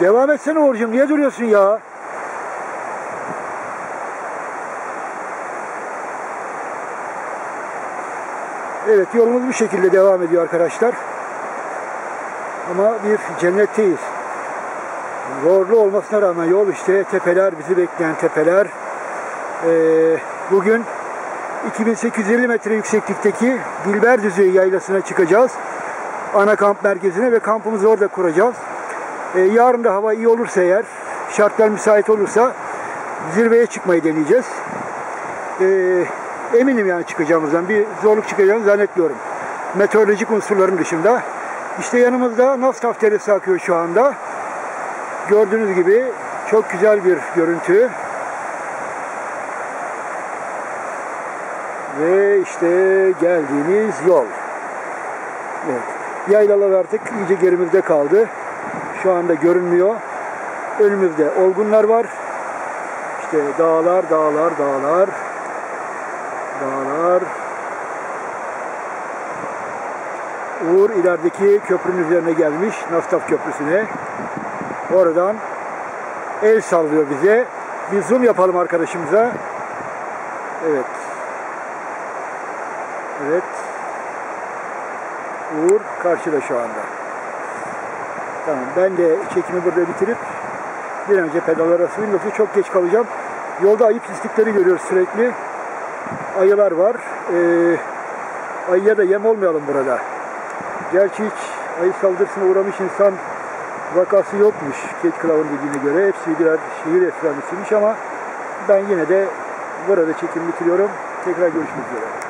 Devam etsene Uğur'cum. Niye duruyorsun ya? Evet yolumuz bu şekilde devam ediyor arkadaşlar. Ama bir cennetteyiz. Zorlu olmasına rağmen yol işte tepeler, bizi bekleyen tepeler. Ee, bugün 2850 metre yükseklikteki Dilber Düzü yaylasına çıkacağız. Ana kamp merkezine ve kampımızı orada kuracağız. Ee, yarın da hava iyi olursa eğer, şartlar müsait olursa zirveye çıkmayı deneyeceğiz. Ee, eminim yani çıkacağımızdan. Bir zorluk çıkacağını zannetmiyorum. Meteorolojik unsurların dışında. İşte yanımızda Nastaf Deresi akıyor şu anda. Gördüğünüz gibi çok güzel bir görüntü. Ve işte geldiğimiz yol. Evet. Yaylalar artık iyice gerimizde kaldı. Şu anda görünmüyor. Önümüzde olgunlar var. İşte dağlar, dağlar, dağlar. Dağlar. Uğur ilerideki köprünün üzerine gelmiş. Nastaf Köprüsü'ne. Oradan el sallıyor bize. Bir zoom yapalım arkadaşımıza. Evet. Evet. Uğur karşıda şu anda. Tamam ben de çekimi burada bitirip bir önce pedallara süreyim yoksa çok geç kalacağım. Yolda ayı pislikleri görüyoruz sürekli. Ayılar var. Ee, ayıya da yem olmayalım burada. Gerçi hiç ayı saldırısına uğramış insan vakası yokmuş Kate Cloud'un dediğine göre. Hepsi birer şehir efsanesiymiş ama ben yine de burada çekim bitiriyorum. Tekrar görüşmek üzere.